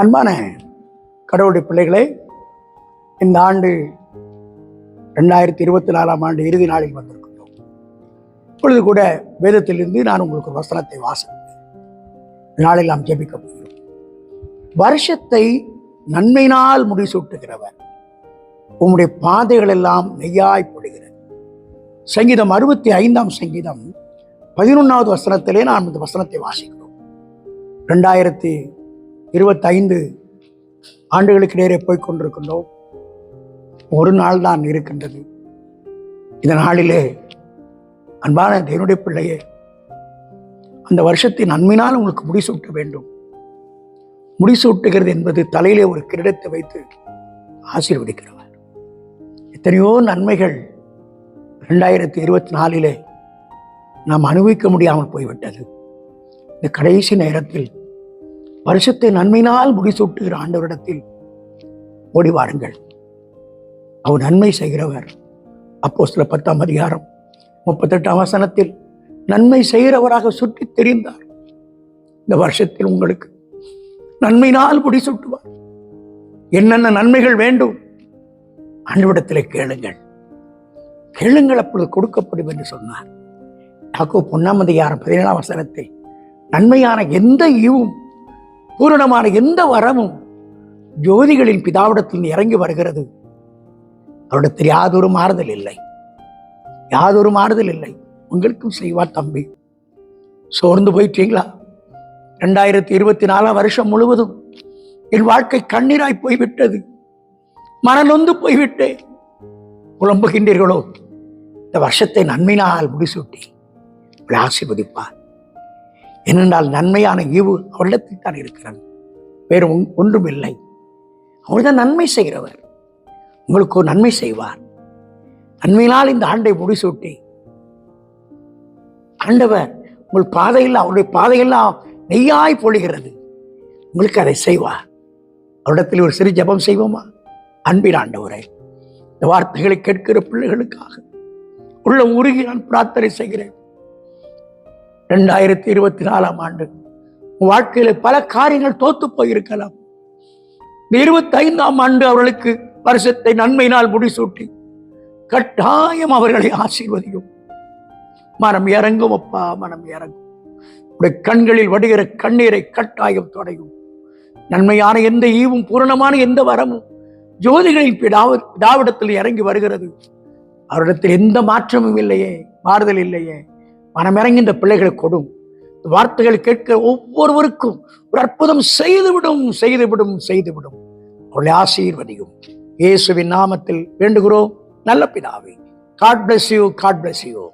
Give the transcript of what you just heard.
அன்பான கடவுளுடைய பிள்ளைகளே இந்த ஆண்டு ரெண்டாயிரத்தி இருபத்தி நாலாம் ஆண்டு இறுதி நாளில் வந்திருக்கிறோம் இப்பொழுது கூட வேதத்திலிருந்து நான் உங்களுக்கு வசனத்தை வாசிப்பேன். இந்த நாளில் நாம் ஜெபிக்க போகிறோம். வருஷத்தை நன்மையினால் முடிசூட்டுகிறவர் உம்முடைய பாதைகள் எல்லாம் நெய்யாய்ப்படுகிறது சங்கீதம் அறுபத்தி ஐந்தாம் சங்கீதம் பதினொன்றாவது வசனத்திலே நாம் இந்த வசனத்தை வாசிக்கிறோம். ரெண்டாயிரத்தி இருபத்தைந்து ஆண்டுகளுக்கு நேரே போய்கொண்டிருக்கின்றோம் ஒரு நாள் தான் இருக்கின்றது. இந்த நாளிலே அன்பான தேவனுடைய பிள்ளையே அந்த வருஷத்தின் நன்மையினால் உங்களுக்கு முடிசூட்ட வேண்டும். முடிசூட்டுகிறது என்பது தலையிலே ஒரு கிரீடத்தை வைத்து ஆசீர்வதிக்கிறவர். எத்தனையோ நன்மைகள் ரெண்டாயிரத்தி இருபத்தி நாலிலே நாம் அனுபவிக்க முடியாமல் போய்விட்டது. இந்த கடைசி நேரத்தில் வருஷத்தை நன்மையினால் முடிசூட்டுகிற ஆண்டவரிடத்தில் ஓடி வாருங்கள். அவர் நன்மை செய்கிறவர். அப்போ சில பத்தாம் அதிகாரம் முப்பத்தெட்டாம் வசனத்தில் நன்மை செய்கிறவராக சுற்றி தெரிந்தார். இந்த வருஷத்தில் உங்களுக்கு நன்மையினால் முடிசூட்டுவார். என்னென்ன நன்மைகள் வேண்டும்? ஆண்டவிடத்தில் கேளுங்கள். கேளுங்கள் அப்பொழுது கொடுக்கப்படும் என்று சொன்னார். யாக்கோ பொன்னாம் அதிகாரம் பதினேழாம் வசனத்தில் நன்மையான எந்த ஈவும் பூரணமான எந்த வரமும் ஜோதிகளின் பிதாவிடத்தில் இறங்கி வருகிறது. அவரிடத்தில் யாதொரு மாறுதல் இல்லை. யாதொரு மாறுதல் இல்லை. உங்களுக்கும் செய்வார் தம்பி. சோர்ந்து போயிட்டீங்களா? ரெண்டாயிரத்தி இருபத்தி நாலாம் வருஷம் முழுவதும் என் வாழ்க்கை கண்ணீராய் போய்விட்டது. மனநொந்து போய்விட்டேன் புலம்புகின்றீர்களோ? இந்த வருஷத்தை நன்மையினால் முடிசூட்டி. ஆசிர்வதிப்பார். ஏனென்றால் நன்மையான ஈவு அவரிடத்தில் தான் இருக்கிறது. வேறு ஒன்- ஒன்றும் இல்லை அவர்தான் நன்மை செய்கிறவர். உங்களுக்கு ஒரு நன்மை செய்வார். நன்மையினால் இந்த ஆண்டை முடிசூட்டி. ஆண்டவர் உங்கள் பாதையில் அவருடைய பாதையெல்லாம் நெய்யாய் பொழிகிறது. உங்களுக்கு அதை செய்வார். அவரிடத்தில் ஒரு சிறு ஜெபம் செய்வோமா? அன்பின் ஆண்டவரே இந்த வார்த்தைகளை கேட்கிற பிள்ளைகளுக்காக. உள்ள உருகி நான் பிரார்த்தனை செய்கிறேன். ரெண்டாயிரத்தி இருபத்தி நாலாம் ஆண்டு. வாழ்க்கையில பல காரியங்கள் தோத்து போயிருக்கலாம். இருபத்தி ஐந்தாம் ஆண்டு அவர்களுக்கு வருஷத்தை நன்மையினால் முடிசூட்டி கட்டாயம் அவர்களை ஆசீர்வதியும். மனம் இறங்கும் அப்பா மனம் இறங்கும். உடைய கண்களில் வடிகிற கண்ணீரை கட்டாயம் தொடையும். நன்மையான எந்த ஈவும் பூரணமான எந்த வரமும் ஜோதிகளின் பிதாவ இறங்கி வருகிறது. அவரிடத்தில் எந்த மாற்றமும் இல்லையே மாறுதல் இல்லையே. மனமிறங்குகின்ற பிள்ளைகளை கொடும். வார்த்தைகள் கேட்க ஒவ்வொருவருக்கும் ஒரு அற்புதம் செய்துவிடும் செய்துவிடும் செய்துவிடும். அவளை ஆசீர்வதியும். இயேசுவின் நாமத்தில் வேண்டுகிறோம். நல்ல பிதாவே God bless you God bless you